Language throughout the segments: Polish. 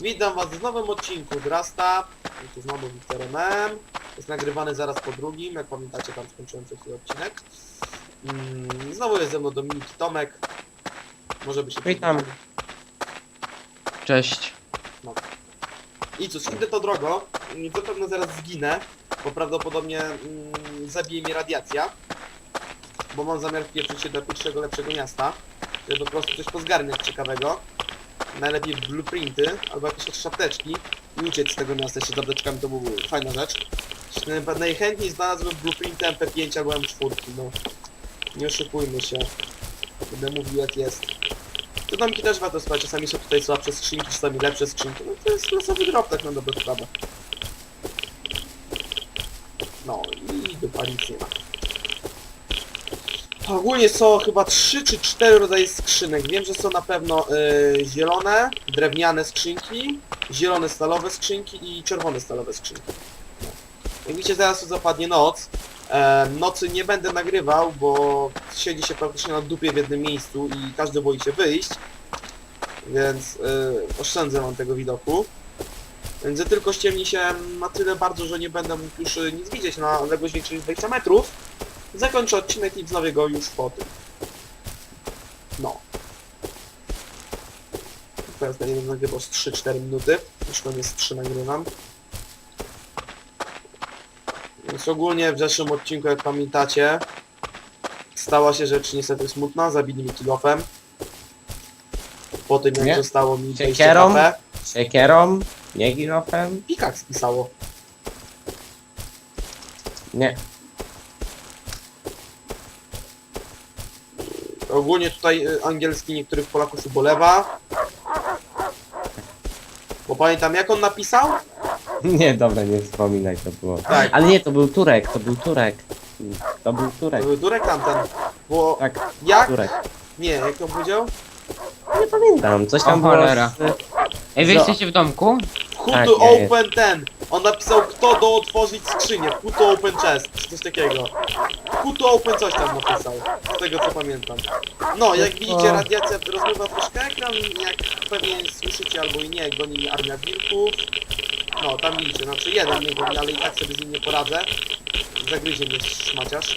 Witam was w nowym odcinku Drasta. Tu znowu Wiktor MM. Jest nagrywany zaraz po drugim, jak pamiętacie tam skończyłem przed chwilą odcinek. Mm, znowu jest ze mną Dominik i Tomek. Może by się Witam. przywitali. Cześć. I cóż, idę to drogo. Mm, Zapewne zaraz zginę, bo prawdopodobnie mm, zabije mnie radiacja. Bo mam zamiar wpieprzyć się do pierwszego lepszego miasta, żeby po prostu coś pozgarniać ciekawego. Najlepiej blueprinty, albo jakieś szapteczki i uciec z tego miasta z apteczkami, to była fajna rzecz. Naj- Najchętniej znalazłem blueprinty MP5 albo M4, no. Nie oszukujmy się. Będę mówił jak jest. To domki też warto spać, czasami są tutaj słabsze skrzynki, czasami lepsze skrzynki. No to jest losowy drop tak na dobrą sprawę. No i dupa nic nie ma. Ogólnie są chyba 3 czy 4 rodzaje skrzynek. Wiem, że są na pewno y, zielone, drewniane skrzynki, zielone stalowe skrzynki i czerwone stalowe skrzynki. Jak widzicie, zaraz tu zapadnie noc. E, nocy nie będę nagrywał, bo siedzi się praktycznie na dupie w jednym miejscu i każdy boi się wyjść. Więc y, oszczędzę wam tego widoku. Więc tylko ściemni się na tyle bardzo, że nie będę mógł już y, nic widzieć na odległość większą niż 20 metrów. Zakończę odcinek i wznowię go już po tym. No. Teraz będę nagrywał z 3-4 minuty. Już koniec 3 nagrywam. Więc ogólnie w zeszłym odcinku, jak pamiętacie, stała się rzecz niestety smutna. Zabili mnie kilofem. Po tym jak Nie? zostało mi 20 Siekierą? HP. Siekierą? Nie girofem? Pikak spisało. Nie. Ogólnie tutaj y, angielski niektórych Polaków ubolewa. Bo pamiętam jak on napisał? Nie, dobra, nie wspominaj, to było. Tak. Ale nie, to był Turek, to był Turek. To był Turek. Y, Durek tamten. Bo Tak, jak? Turek. Nie, jak to powiedział? Nie pamiętam, coś O tam było cholera. z... Ej, wy jesteście w domku? Who Tak, to open ten? On napisał kto do otworzyć skrzynię. Who to open chest. Czy coś takiego. Who to open coś tam napisał. Z tego co pamiętam. No, jak widzicie radiacja rozmywa troszkę ekran. Jak pewnie słyszycie albo i nie, goni armia wilków. No, tam widzicie, znaczy jeden mnie goni, ale i tak sobie z nim nie poradzę. Zagryzie mnie szmaciarz.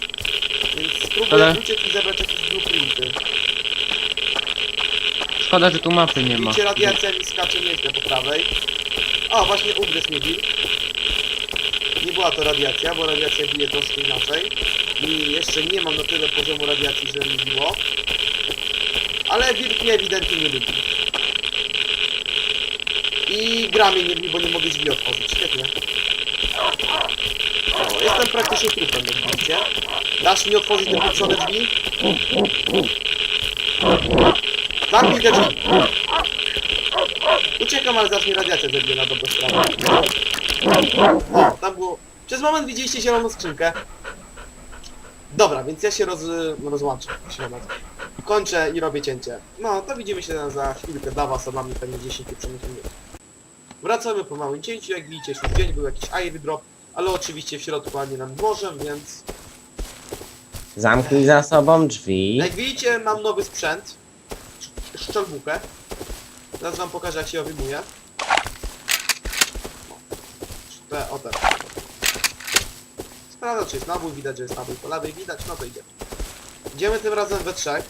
Więc spróbuję Ale- uciec i zebrać jakieś blueprinty. Szkoda, że tu mapy nie ma. Widzicie, radiacja mi skacze nieźle po prawej. O, właśnie ugryzł mnie wilk. Nie była to radiacja, bo radiacja bije troszkę inaczej. I jeszcze nie mam na tyle poziomu radiacji, że mi biło. Ale wilk mnie ewidentnie nie lubi. I gra mnie nie lubi, bo nie mogę drzwi otworzyć. Świetnie. O, jestem praktycznie trupem, jak widzicie. Dasz mi otworzyć te drzwi? Zamknij te drzwi! Uciekam, ale zacznie radiacja zabije na dobrą sprawę. O, tam było... Przez moment widzieliście zieloną skrzynkę. Dobra, więc ja się roz... rozłączę. Środek. Kończę i robię cięcie. No, to widzimy się za chwilkę. Da was dla mnie pewnie 10 pieprzonych minut. Wracamy po małym cięciu. Jak widzicie, już dzień był jakiś air drop, ale oczywiście w środku, a nie nad morzem, więc... Zamknij za sobą drzwi. Jak widzicie, mam nowy sprzęt. Sz- Szczelbukę. Zaraz wam pokażę, jak się ją wyjmuje. Te, o. Sprawdzę, czy jest nabój. Widać, że jest nabój po lewej. Widać, no to idzie. Idziemy tym razem we trzech.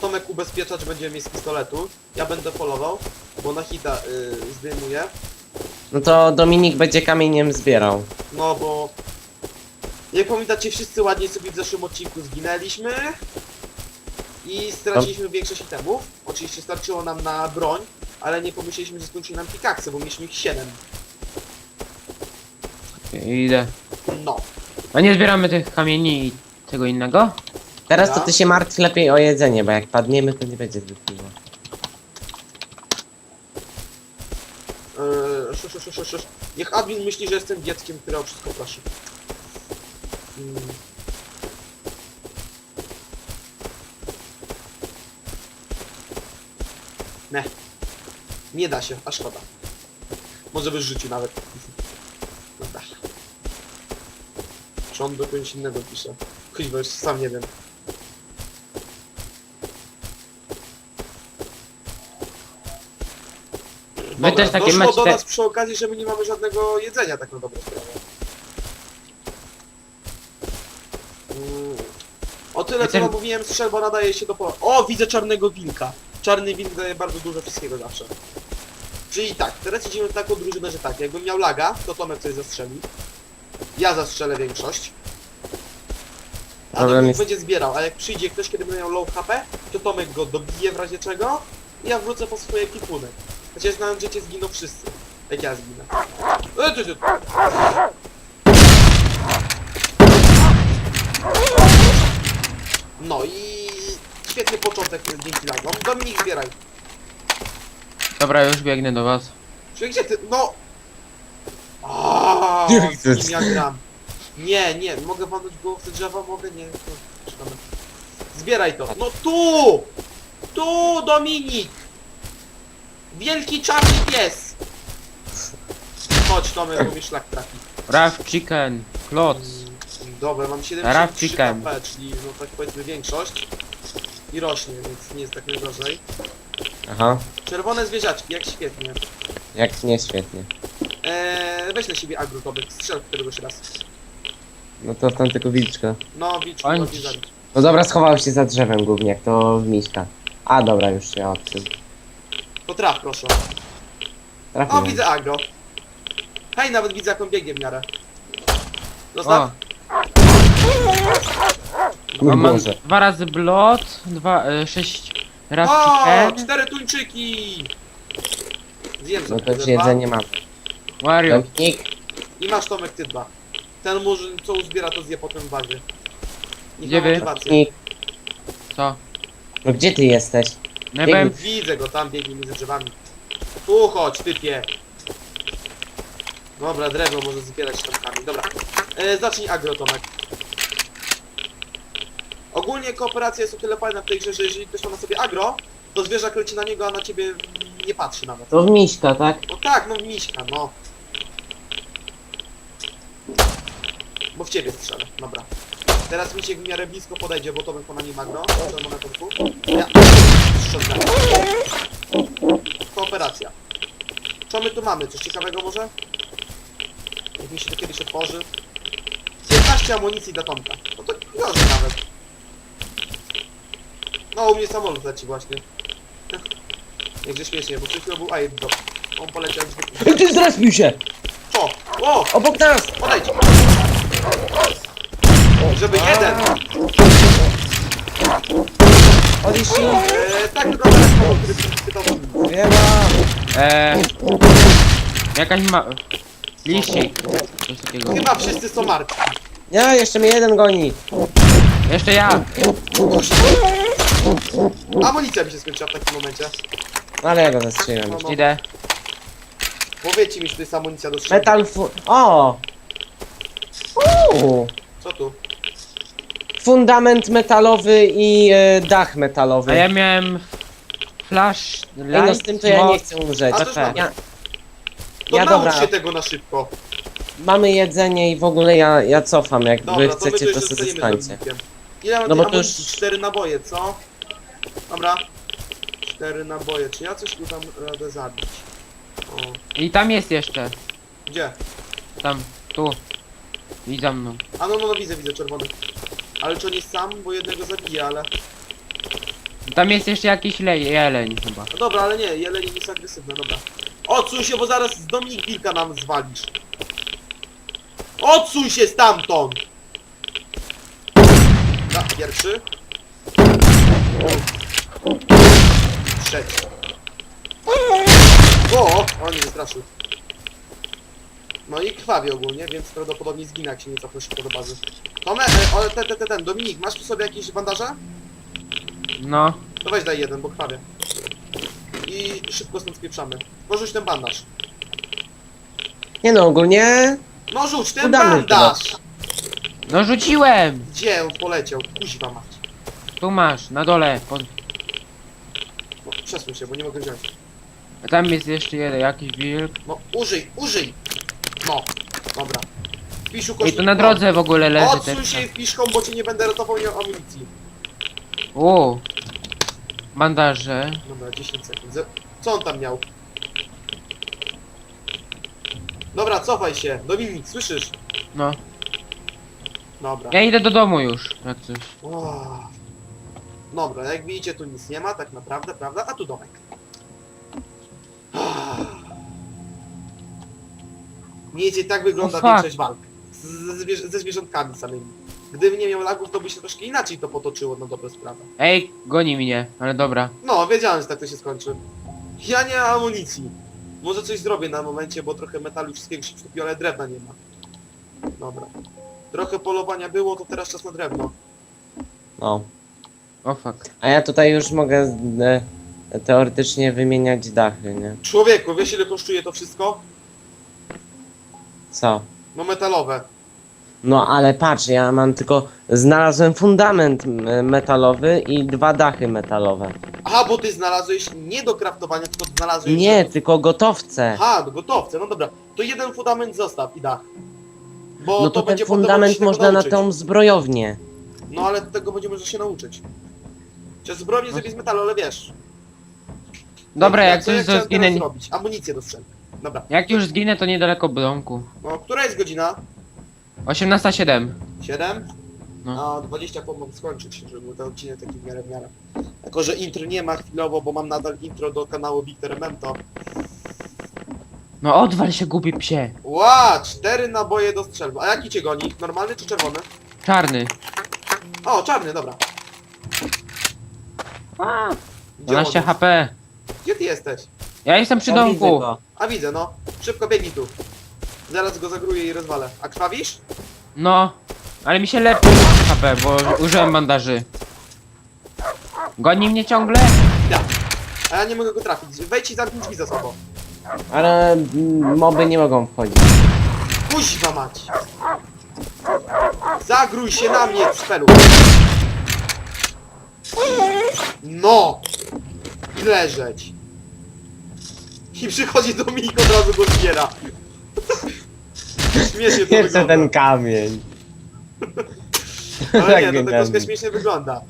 Tomek ubezpiecza, czy będziemy mieć z pistoletu. Ja będę polował, bo na hita yy, zdejmuję. No to Dominik będzie kamieniem zbierał. No bo... Jak pamiętacie, wszyscy ładnie sobie w zeszłym odcinku zginęliśmy. I straciliśmy większość itemów. Oczywiście starczyło nam na broń, ale nie pomyśleliśmy, że skończyli nam pikaksy, bo mieliśmy ich 7. Idę. No. A nie zbieramy tych kamieni i tego innego? Teraz to ty się martw lepiej o jedzenie, bo jak padniemy, to nie będzie zbyt miło. Eee, sz, sz, sz, sz, sz. Niech admin myśli, że jestem dzieckiem, które o wszystko prosi. Mm. Ne. Nie da się, a szkoda. Może byś rzucił nawet. Dobra. Czy on do kogoś innego pisze? Chyba już sam nie wiem. Wy Dobra, też takie doszło do nas przy okazji, że my nie mamy żadnego jedzenia tak na dobrą sprawę. Mm. O tyle, co wam mówiłem, strzelba nadaje się do pola. O, widzę czarnego wilka. Czarny wilk daje bardzo dużo wszystkiego zawsze. Czyli tak, teraz idziemy w taką drużynę, że tak, jakbym miał laga, to Tomek coś zastrzeli. Ja zastrzelę większość. A Problem jest- będzie zbierał, a jak przyjdzie ktoś, kiedy będzie miał low HP, to Tomek go dobije w razie czego i ja wrócę po swoje kipunek. Chociaż znając życie zginą wszyscy. Jak ja zginę. E, ty, ty. No i świetny początek dzięki lagom. Dominik zbieraj. Dobra, już biegnę do was. Czy gdzie ty? No! Aaaa, Jak to z jest? kim ja gram? Nie, nie, mogę walnąć go w te drzewa? Mogę? Nie, no, szkoda. Zbieraj to. No tu! Tu, Dominik! Wielki czarny pies! Chodź, Tomek, bo mi szlak trafi. Raw chicken, kloc. Mm, Dobra, mam Raf 73 chicken. HP, czyli no tak powiedzmy większość. I rośnie, więc nie jest tak najgorzej. Aha, Czerwone zwierzaczki, jak świetnie. jak nie świetnie. Eee, weź na siebie agro, Tomek, strzel któregoś raz. No to w tamtego wilczka. No, wilczku, robi zabić. No dobra, schował się za drzewem głównie, jak to miśka. A dobra, już się odkrył. To traf, proszę. O, Trafiłem. widzę agro. Hej, nawet widzę jak on biegnie w miarę. O, Zostaw. Mój mam Boże. dwa razy blot, dwa, e, sześć raw O, cztery tuńczyki! Zjem No sobie to te już dwa. jedzenie mamy. Wario, I masz Tomek ty dwa. Ten murzyn, co uzbiera, to zje potem w bazie. Niech Gdzie ma wy? motywację. Co? no gdzie ty jesteś? No ja byłem, Widzę go, tam biegnie między drzewami. Tu chodź, typie. Dobra, drewno może zbierać sztabkami. Dobra. E, zacznij agro, Tomek. Ogólnie kooperacja jest o tyle fajna w tej grze, że jeżeli ktoś ma na sobie agro, to zwierzak leci na niego, a na ciebie nie patrzy nawet. To w miśka, tak? No tak, no miśka, no. Bo w ciebie strzelę, dobra. Teraz Misiek w miarę blisko podejdzie, bo Tomek ma na nim agro. Czerwone torku. Ja. Shotgun. Kooperacja. Co my tu mamy? Coś ciekawego może? Jak mi się to kiedyś otworzy. 15 amunicji dla Tomka. No to gorzej No u mnie samolot leci właśnie. Jakże śmiesznie, bo przed chwilą był airdrop. On poleciał zwykle. Ty zrespił się! Co? O! Obok nas! Podejdź! Żeby jeden! Odjeśli! Eee, tak wygląda samolot, który pytał Nie ma! e, jakaś ma... Liścik, coś takiego. Chyba wszyscy są martwi. Nie, jeszcze mnie jeden goni! Jeszcze ja! Amunicja mi się skończyła w takim momencie. No ale ja go zastrzeliłem. No, no. Idę. Powiedzcie mi, że to jest amunicja do strzelby. Metal fu... O! Uuu! Co tu? Fundament metalowy i e, dach metalowy. A ja miałem... Flash, Ej, no z light, tym to ja nie chcę umrzeć. A to już mamy. Ja, To Ja naucz dobra. się tego na szybko. mamy jedzenie i w ogóle ja, ja cofam. Jak Dobra, wy to my tu chcecie, to jeszcze sobie stoimy zostańcie. z Dominikiem. Ile mam No bo to już- amunicji? Cztery naboje, co? Dobra. Cztery naboje. Czy ja coś tu tam radę zabić? O. I tam jest jeszcze. Gdzie? Tam, tu. Za mną. A no, no, no widzę, widzę czerwony. Ale czy on jest sam? Bo jednego zabije, ale... Tam jest jeszcze jakiś le jeleń chyba. No dobra, ale nie, jelenie nie jest agresywne, dobra. Odsuń się, bo zaraz z Dominik Wilka nam zwalisz. Odsuń się stamtąd! Pierwszy. Trzeci. O, o nie wystraszył. No i krwawi ogólnie, więc prawdopodobnie zginę, jak się nie cofnę szybko do bazy. Tome, e, o, te, te, te, ten, Dominik, masz tu sobie jakieś bandaże? No. To weź daj jeden, bo krwawie. I szybko stąd spieprzamy. Porzuć ten bandaż. Nie no, ogólnie... No rzuć ten Udamy bandaż! No rzuciłem! Gdzie on poleciał? Kuźwa mać. Tu masz, na dole. Pod... No, przesuń się, bo nie mogę wziąć. A tam jest jeszcze jeden, jakiś wilk. No, użyj, użyj! No, dobra. I tu na drodze w ogóle leży Odsuń się wpisz bo cię nie będę ratował nie amunicji. O! Bandaże. Dobra, 10 sekund. Ze- Co on tam miał? Dobra, cofaj się. Dominik, słyszysz? No. Dobra. Ja idę do domu już, jak coś. Uff. Dobra, jak widzicie tu nic nie ma tak naprawdę, prawda? A tu domek. Mniej więcej tak wygląda O, fuck. większość walk. Z, ze, zwierzątkami samymi. Gdybym nie miał lagów, to by się troszkę inaczej to potoczyło na dobrą sprawę. Ej, goni mnie, ale dobra. No, wiedziałem, że tak to się skończy. Ja nie mam amunicji. Może coś zrobię na momencie, bo trochę metalu i wszystkiego się przytopiło, ale drewna nie ma. Dobra. Trochę polowania było, to teraz czas na drewno. No. O fuck. A ja tutaj już mogę e, teoretycznie wymieniać dachy, nie? Człowieku, wiesz ile kosztuje to wszystko? Co? No metalowe. No ale patrz, ja mam tylko... Znalazłem fundament m, metalowy i dwa dachy metalowe. Aha, bo ty znalazłeś nie do kraftowania, tylko znalazłeś... Nie, tylko gotowce. Aha, do gotowce, no dobra. To jeden fundament zostaw i dach. Bo No to ten będzie potem fundament się tego można na nauczyć. tą zbrojownię. No ale tego będzie można się nauczyć. Czy zbrojnie zrobić z metalu, ale wiesz. Dobra, jak coś, to zginę. zrobić? Amunicję do. Dobra. Jak już zginę, to niedaleko domku. No, która jest godzina? 18.07. 7? No. A 20 pomogę skończyć, żeby był ten odcinek taki w miarę w miarę. Jako, że intro nie ma chwilowo, bo mam nadal intro do kanału Wiktor Mento. No odwal się, głupi psie. Ła, cztery naboje do strzelby. A jaki cię goni? Normalny czy czerwony? Czarny. O, czarny, dobra. A, Gdzie 12 on jest? HP. Gdzie ty jesteś? Ja jestem przy Ja widzę domku. go. A widzę, no. Szybko biegnij tu. Zaraz go zagruję i rozwalę. A krwawisz? No, ale mi się lepiej HP, bo użyłem bandaży. Goni mnie ciągle? Ja. A ja nie mogę go trafić. Wejdź i zamknij drzwi za sobą. Ale mm, moby nie mogą wchodzić. Kuźwa mać! Zagrój się na mnie, spelu! No! Leżeć! I przychodzi Dominik od razu go zbiera. Śmiesznie to Jeszcze wygląda. ten kamień. Ale nie, Tak to tak troszkę śmiesznie wygląda.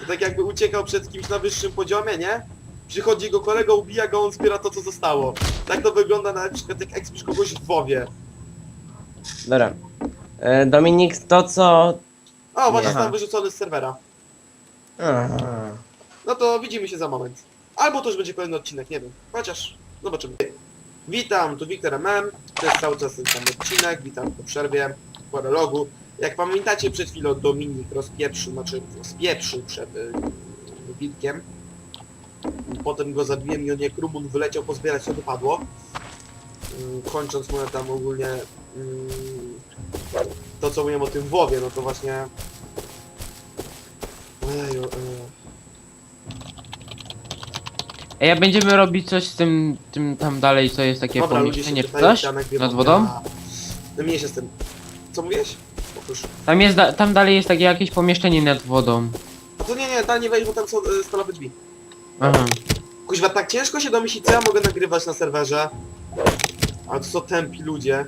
To tak jakby uciekał przed kimś na wyższym poziomie, nie? Przychodzi go kolega, ubija go, on zbiera to co zostało. Tak to wygląda na przykład jak ekspisz kogoś w WoWie. Dobra. E, Dominik, to co... O, właśnie Nie. zostałem wyrzucony z serwera. No to widzimy się za moment. Albo to już będzie kolejny odcinek, nie wiem. Chociaż zobaczymy. Witam, tu Wiktor MM. To jest cały czas ten sam odcinek. Witam po przerwie, po relogu. Jak pamiętacie, przed chwilą Dominik rozpieprzył, znaczy rozpieprzył przed y, wilkiem. Potem go zabiłem i on jak wyleciał pozbierać, co wypadło. Y, kończąc moje tam ogólnie y, to, co mówiłem o tym WoWie, no to właśnie... Ojeju, y, Ej, a będziemy robić coś z tym, tym tam dalej, co jest takie Dobra, ludzie pomieszczenie się czy pytają, coś? Nad wodą? Ja- No mniej się z tym. Co mówiłeś? Otóż. Tam jest, da tam dalej jest takie jakieś pomieszczenie nad wodą. A to nie, nie, tam nie wejść, bo tam są y, stalowe drzwi. Aha. Kuźwa, tak ciężko się domyślić, co ja mogę nagrywać na serwerze. Ale to są tępi ludzie.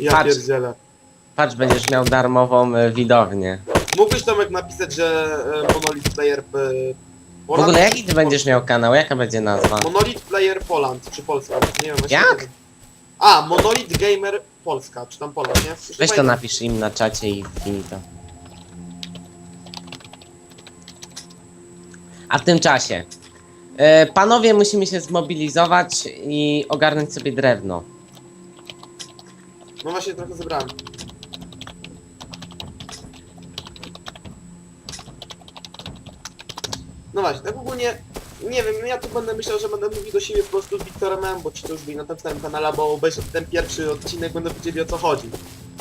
Ja Patrz. pierdzielę. Patrz, będziesz miał darmową e, widownię. Mógłbyś Tomek napisać, że e, Monolith Player e, W Poland? ogóle jaki ty będziesz miał kanał? Jaka będzie nazwa? Monolith Player Poland, czy Polska? Nie wiem właśnie. Jak? A, Monolith Gamer Polska, czy tam Poland, nie? Już nie Weź to pamiętam. napisz im na czacie i finito. A w tym czasie. E, panowie musimy się zmobilizować i ogarnąć sobie drewno. No właśnie trochę zebrałem. No właśnie, tak ogólnie, nie wiem, ja tu będę myślał, że będę mówił do siebie po prostu z Wiktorem M, bo ci to już byli na samym kanale, bo obejrzeć ten pierwszy odcinek, będę wiedzieli o co chodzi.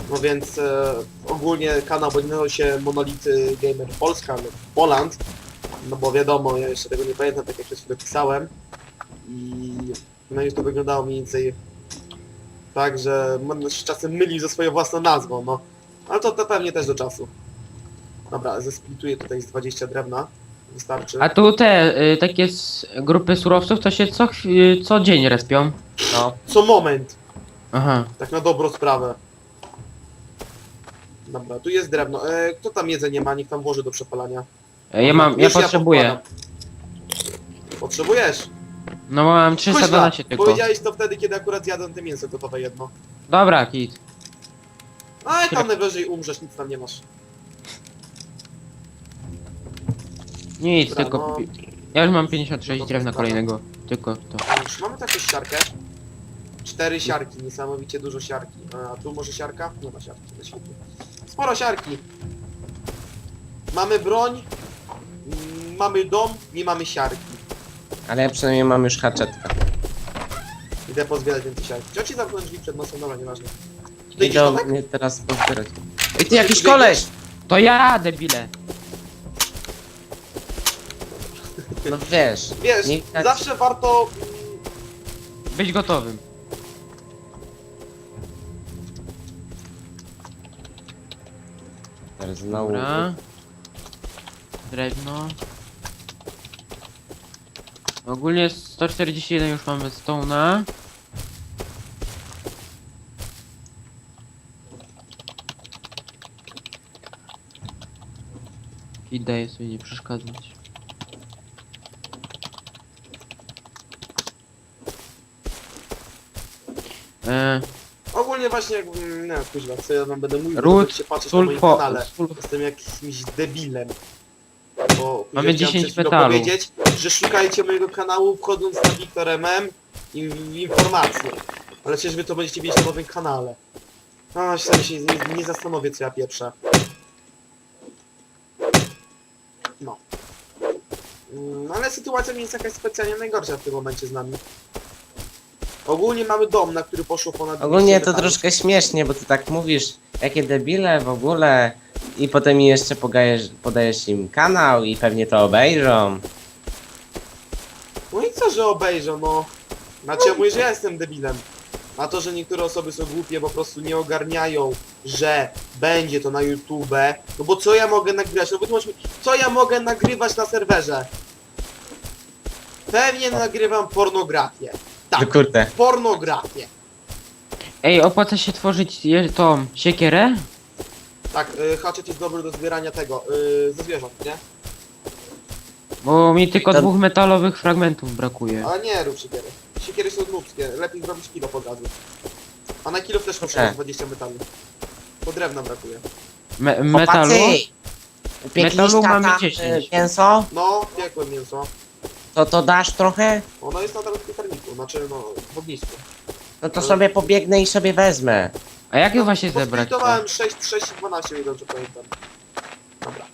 No więc e, ogólnie kanał będzie się Monolity Gamer Polska lub Poland, no bo wiadomo, ja jeszcze tego nie pamiętam, tak jak przed chwilą pisałem. I no już to wyglądało mniej więcej tak, że będę się czasem mylił ze swoją własną nazwą, no. Ale to, to pewnie też do czasu. Dobra, zesplituję tutaj z 20 drewna. Wystarczy. A tu te y, takie s- grupy surowców to się co, chwi- co dzień respią. No. Co moment, Aha. tak na dobrą sprawę. Dobra, tu jest drewno. E, kto tam jedzenie ma, niech tam włoży do przepalania. E, Ja mam, ja Już potrzebuję. podkładam. Potrzebujesz? No bo mam Kuźwa, 312 tylko. powiedziałeś to wtedy, kiedy akurat jadłem te mięso gotowe jedno. Dobra, kit. A i tam najwyżej umrzesz, nic tam nie masz. Nic, Dobra, tylko... no. pi- Ja już mam 56 To drewna kolejnego. Tylko to. Już mamy taką siarkę. Cztery siarki, niesamowicie dużo siarki. A tu może siarka? Nie ma siarki, to świetnie. Sporo siarki. Mamy broń, mm, mamy dom i mamy siarki. Ale ja przynajmniej mam już haczetka. Idę pozbierać więcej siarki. Czy ci zamknąć drzwi przed nosem? Dobra, nieważne. Ty idziesz Idę Tomek? mnie teraz pozbierać. Ej, ty jakiś koleś! To ja, debile! No wiesz. Wiesz, Nie widać. zawsze warto... mm, Być gotowym. Teraz znowu. Dobra. Drewno. Ogólnie 141 już mamy stone'a. I daję sobie nie przeszkadzać. E, Ogólnie właśnie jak... mm, Nie, kuźwa, co ja wam będę mówił, Ród, bo się patrzeć na moim sulfo, kanale. Jestem jakimś debilem. Bo Mamy chciałem 10 przed chwilą metalu. powiedzieć, że szukajcie mojego kanału wchodząc na Wiktor MM i w informacje. Ale przecież wy to będziecie wiedzieć na nowym kanale. A, się się nie, nie zastanowię co ja pieprzę. No. Mm, ale sytuacja nie jest jakaś specjalnie najgorsza w tym momencie z nami. Ogólnie mamy dom, na który poszło ponad Ogólnie 200 to metalów. troszkę śmiesznie, bo ty tak mówisz, jakie debile w ogóle. I potem mi jeszcze podajesz, podajesz im kanał i pewnie to obejrzą. No i co, że obejrzą, no. Znaczy ja mówię, że ja jestem debilem. A to, że niektóre osoby są głupie, po prostu nie ogarniają, że będzie to na YouTube. No bo co ja mogę nagrywać? No wytłumacz mi, co ja mogę nagrywać na serwerze? Pewnie nagrywam pornografię. No Tak, kurde. pornografię. Ej, opłaca się tworzyć je, tą siekierę? Tak, y, haczet jest dobry do zbierania tego, y, ze zwierząt, nie? Bo mi tylko dwóch metalowych fragmentów brakuje. Ale nie rób siekiery. Siekiery są nubskie, lepiej zrobić kilo od razu. A na kilo też E. mieć 20 metalu. Bo drewna brakuje. Me metalu? Upiekliście Metalu mamy tam, 10. y, mięso? No, piekłem mięso. To to dasz trochę? Ono jest nadal w piekarniku, znaczy no, w ognisku. No to sobie pobiegnę i sobie wezmę. A jak ją właśnie zebrać? to? Posplitowałem 6, 6 i 12, o ile dobrze pamiętam. Dobra.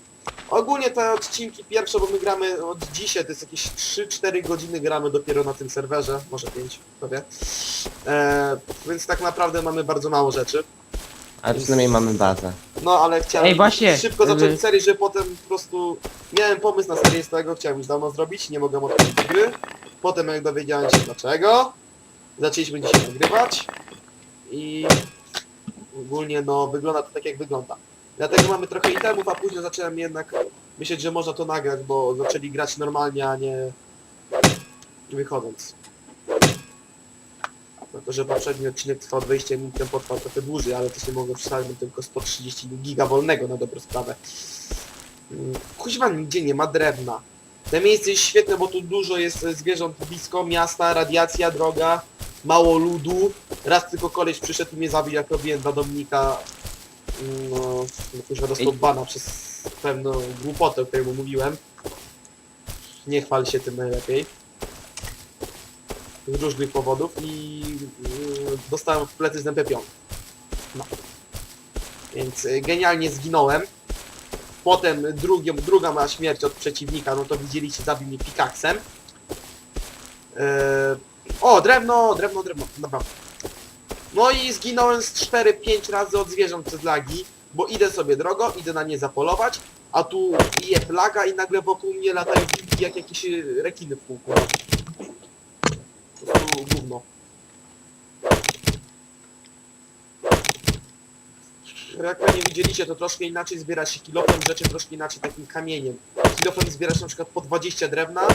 Ogólnie te odcinki pierwsze, bo my gramy od dzisiaj, to jest jakieś 3-4 godziny gramy dopiero na tym serwerze, może 5, kto wie. Eee, więc tak naprawdę mamy bardzo mało rzeczy. Ale przynajmniej mamy bazę. No ale chciałem Ej, właśnie, szybko y- zacząć serię, że potem po prostu miałem pomysł na serię z tego, chciałem już dawno zrobić, nie mogłem odpalić gry. Potem jak dowiedziałem się dlaczego, zaczęliśmy dzisiaj nagrywać i ogólnie no wygląda to tak jak wygląda. Dlatego mamy trochę itemów, a później zacząłem jednak myśleć, że można to nagrać, bo zaczęli grać normalnie, a nie wychodząc. Tylko, że poprzedni odcinek trwał 20 minut, ten potrwał trochę dłużej, ale to się mogło przedstawić, bo tylko 130 giga wolnego na dobrą sprawę. Mm, Kuźwa nigdzie nie ma drewna. To miejsce jest świetne, bo tu dużo jest zwierząt blisko miasta, radiacja, droga, mało ludu. Raz tylko koleś przyszedł i mnie zabił, jak robiłem dla Dominika. No, kuźwa dostał Ej. bana przez pewną głupotę, o której mu mówiłem. Nie chwal się tym najlepiej z różnych powodów i mm, dostałem w plecy z MP5. No. Więc y, genialnie zginąłem. Potem drugią, druga moja śmierć od przeciwnika, no to widzieliście, zabił mnie pikaksem. Yy, o, drewno, drewno, drewno, dobra. No i zginąłem z 4-5 razy od zwierząt przez lagi, bo idę sobie drogą, idę na nie zapolować, a tu je plaga i nagle wokół mnie latają jak jakieś y, rekiny w kółku. Prostu gówno. Jak pewnie widzieliście, to troszkę inaczej zbiera się kilofem rzeczy, troszkę inaczej takim kamieniem. Kilofem zbierasz na przykład po 20 drewna,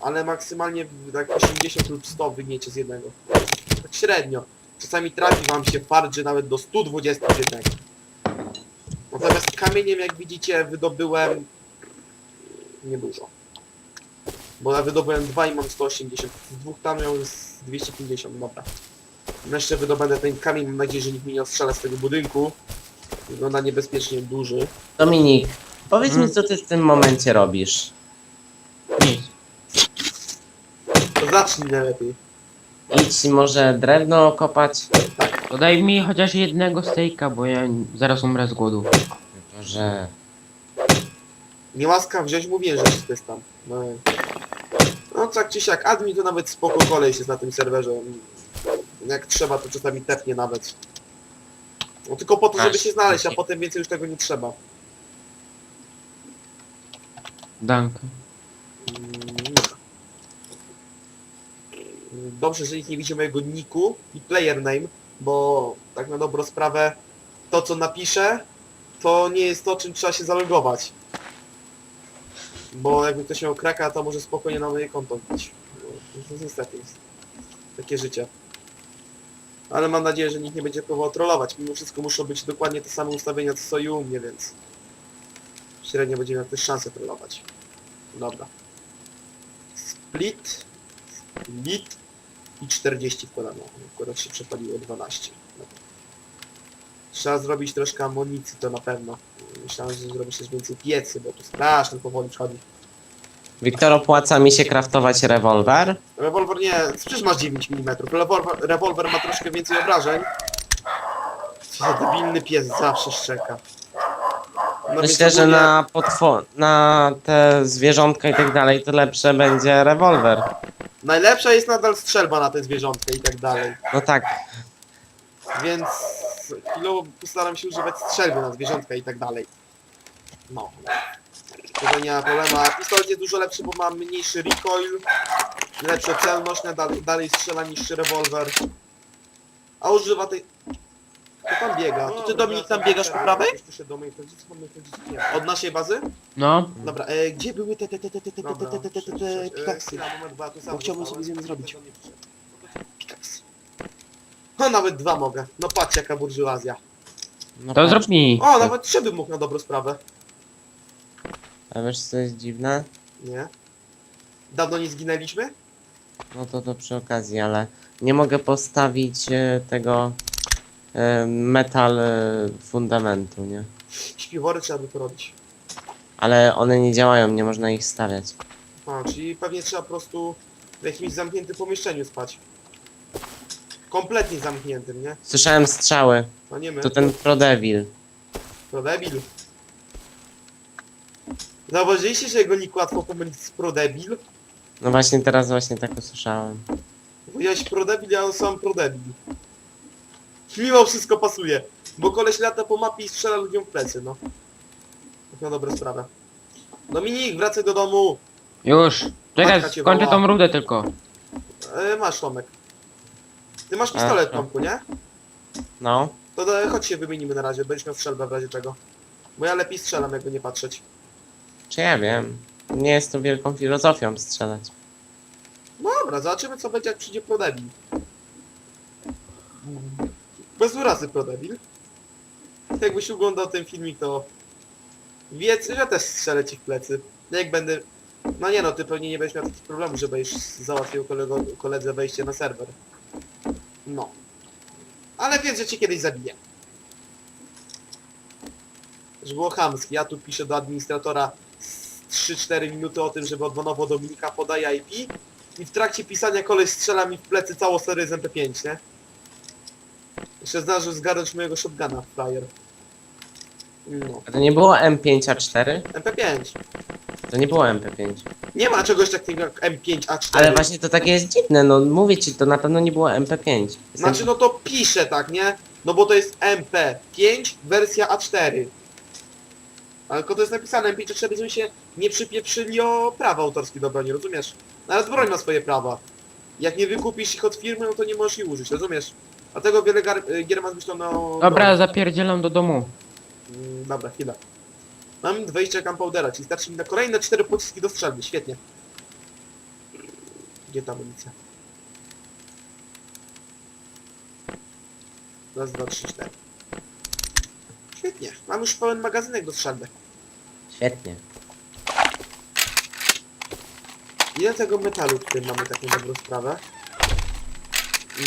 ale maksymalnie tak 80 lub 100 wygniecie z jednego. Tak średnio. Czasami trafi wam się parczy nawet do 120 z jednego. Natomiast kamieniem, jak widzicie, wydobyłem niedużo. Bo ja wydobyłem dwa i mam 180. Z dwóch tam miał jest 250, dobra. Jeszcze wydobędę ten kamień, mam nadzieję, że nikt mi nie ostrzela z tego budynku. Wygląda niebezpiecznie duży. Dominik, powiedz mi, co ty w tym momencie robisz. Nic. To zacznij najlepiej. Idź może drewno kopać. To daj mi chociaż jednego stejka, bo ja zaraz umrę z głodu. Że Niełaska wziąć, mówiłem, że wszystko jest tam. No, no tak czy siak, admin to nawet spoko koleś jest na tym serwerze. Jak trzeba, to czasami tepnie nawet. No tylko po to, żeby Masz. się znaleźć, a potem więcej już tego nie trzeba. Danka. Mm. Dobrze, że nikt nie widzi mojego niku i player name, bo tak na dobrą sprawę to co napiszę, to nie jest to czym trzeba się zalogować. Bo jakby ktoś miał kraka, to może spokojnie na moje konto wbić. No, niestety jest takie życie. Ale mam nadzieję, że nikt nie będzie próbował trollować. Mimo wszystko muszą być dokładnie te same ustawienia co i u mnie, więc średnio będzie miał też szansę trollować. Dobra. Split, split i 40 wkładamy. Akurat się przepaliło 12. Dobra. Trzeba zrobić troszkę amunicji, to na pewno. Myślałem, że zrobisz też więcej piecy, bo tu strasznie powoli przychodzi. Wiktor opłaca mi się kraftować rewolwer. Rewolwer nie, przecież masz 9 mm. Rewolwer, rewolwer ma troszkę więcej obrażeń. Co za debilny pies zawsze szczeka. No więc Myślę, że ogólnie- na potwo- na te zwierzątka i tak dalej to lepsze będzie rewolwer. Najlepsza jest nadal strzelba na te zwierzątka i tak dalej. No tak, Więc chwilowo postaram się używać strzelby na zwierzątka i tak dalej. No. Tutaj nie ma problemu. A pistolet jest dużo lepszy, bo ma mniejszy recoil, lepszą celność, nadal, dalej strzela niż rewolwer. A używa tej... Kto tam biega? To ty Dominik tam biegasz po prawej? od naszej bazy? No, Dobra, e, gdzie były te te te te te te te te te te te te pikaksy? Bo chciałbym sobie z nimi zrobić. Pikaksy. No nawet dwa mogę. No patrz jaka burżuazja. no to zrób mi. O, nawet trzy bym mógł na dobrą sprawę. A wiesz co jest dziwne? Nie? Dawno nie zginęliśmy? No to to przy okazji, ale nie mogę postawić e, tego e, metal e, fundamentu, nie? Śpiwory trzeba by porobić. Ale one nie działają, nie można ich stawiać. A, czyli pewnie trzeba po prostu w jakimś zamkniętym pomieszczeniu spać. Kompletnie zamkniętym, nie? Słyszałem strzały. No nie my. To ten Prodevil. To debil. Zauważyliście, że jego nick łatwo pomylić z prodebil? No właśnie teraz właśnie tak usłyszałem. Powiedziałeś prodebil, a on sam prodebil. Mimo wszystko pasuje. Bo koleś lata po mapie i strzela ludziom w plecy, no. Tak na dobrą sprawę. Dominik, wracaj do domu. Już. Matka Czekaj, cię skończę woła. tą rudę tylko. E, masz Tomek. Ty masz pistolet, A, Tomku, nie? No. To da, chodź się wymienimy na razie, będziesz miał strzelbę w razie czego. Bo ja lepiej strzelam, jakby nie patrzeć. Czy ja wiem. Nie jest to wielką filozofią strzelać. No dobra, zobaczymy co będzie jak przyjdzie prodebil. Bez urazy prodebil. Jakbyś oglądał ten filmik, to wiedz, że też strzelę ci w plecy. Jak będę... No nie no, ty pewnie nie będziesz miał takich problemów, że będziesz załatwił kolego, koledze wejście na serwer. No. Ale wiedz, że cię kiedyś zabiję. Że było chamskie. Ja tu piszę do administratora 3-4 minuty o tym, żeby odwonowo Dominika podaje IP i w trakcie pisania koleś strzela mi w plecy całą serię z MP5, nie? Jeszcze zdążył zgarnąć mojego shotguna, flyer. No. A to nie było M5A4? MP5. To nie było MP5. Nie ma czegoś takiego jak M5A4. Ale właśnie to takie jest dziwne, no mówię ci, to na pewno nie było MP5. Jestem... Znaczy no to pisze tak, nie? No bo to jest MP5 wersja A4. Ale tylko to jest napisane MP4, żeby się nie przypieprzyli o prawa autorskie do broni, rozumiesz? Nawet broń ma swoje prawa. Jak nie wykupisz ich od firmy, no to nie możesz ich użyć, rozumiesz? Dlatego wiele y, gier ma zmyślone o... Dobra, zapierdzielam do domu. Mm, Dobra, chwila. Mam 20 gunpowdera, czyli starczy mi na kolejne 4 pociski do strzelby, świetnie. Gdzie ta amunicja? Raz, dwa, trzy, cztery. Świetnie, mam już pełen magazynek do strzelby. Świetnie. Ile tego metalu tutaj mamy tak na dobrą sprawę?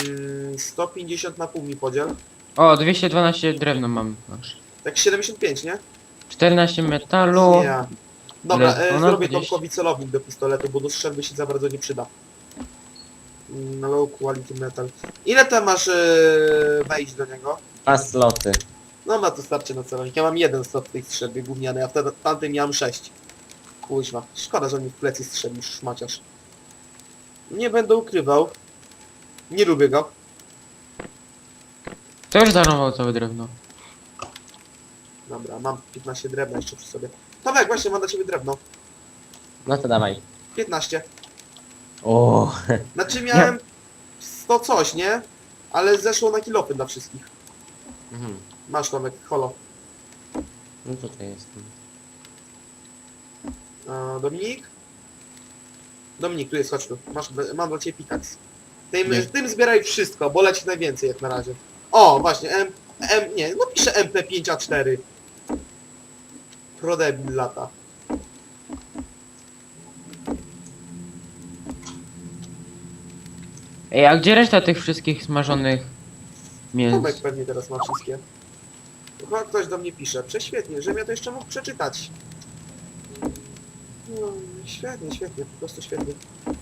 Mm, 150 na pół mi podziel. O, 212 drewno mam. Masz. Tak 75, nie? 14 metalu. Nie. Dobra, e, Ona zrobię 20. Tomkowi celownik do pistoletu, bo do strzelby się za bardzo nie przyda. Mm, low quality metal. Ile tam masz e, wejść do niego? Dwa sloty. No ma to starczy na celownik. Ja mam jeden slot w tej strzelbie gównianej, a w te- tamtym miałem sześć. Kuźwa. Szkoda, że on mi w plecy strzelił, szmaciarz. Nie będę ukrywał. Nie lubię go. To już darował całe drewno. Dobra, mam 15 drewna jeszcze przy sobie. Tomek, właśnie mam dla ciebie drewno. No to dawaj. 15. O, Znaczy miałem 100 coś, nie? Ale zeszło na kilopy dla wszystkich. mhm. Masz Tomek, holo. No tutaj jestem. A, Dominik? Dominik, tu jest, chodź tu. Masz, mam dla ciebie pickaxe. Tym, Nie. tym zbieraj wszystko, bo leci najwięcej jak na razie. O, właśnie, M, M, nie, no piszę MP5A4. Prodebil lata. Ej, a gdzie reszta tych wszystkich smażonych mięs? Tomek pewnie teraz ma wszystkie. Chyba ktoś do mnie pisze. Prześwietnie, żebym ja to jeszcze mógł przeczytać. No, świetnie, świetnie, po prostu świetnie.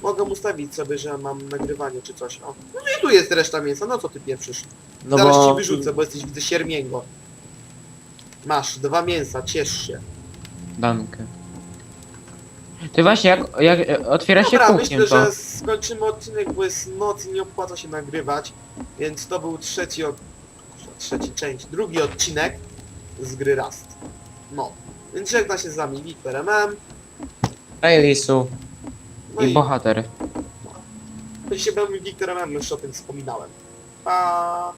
Mogę ustawić sobie, że mam nagrywanie czy coś. O. No i tu jest reszta mięsa, no co ty pieprzysz? No Zaraz bo... ci wyrzucę, bo jesteś widzę siermięgo. Masz dwa mięsa, ciesz się. Dankę. Ty właśnie, jak, jak otwiera się Dobra, kuchnię, myślę, to... że skończymy odcinek, bo jest noc i nie opłaca się nagrywać. Więc to był trzeci od... trzeci część, drugi odcinek z gry Rust. No. Więc żegna się z wami Wiktor MM. Ej, Lisu. No I i bohater. to się byłem Wiktor MM, już o tym wspominałem. Pa!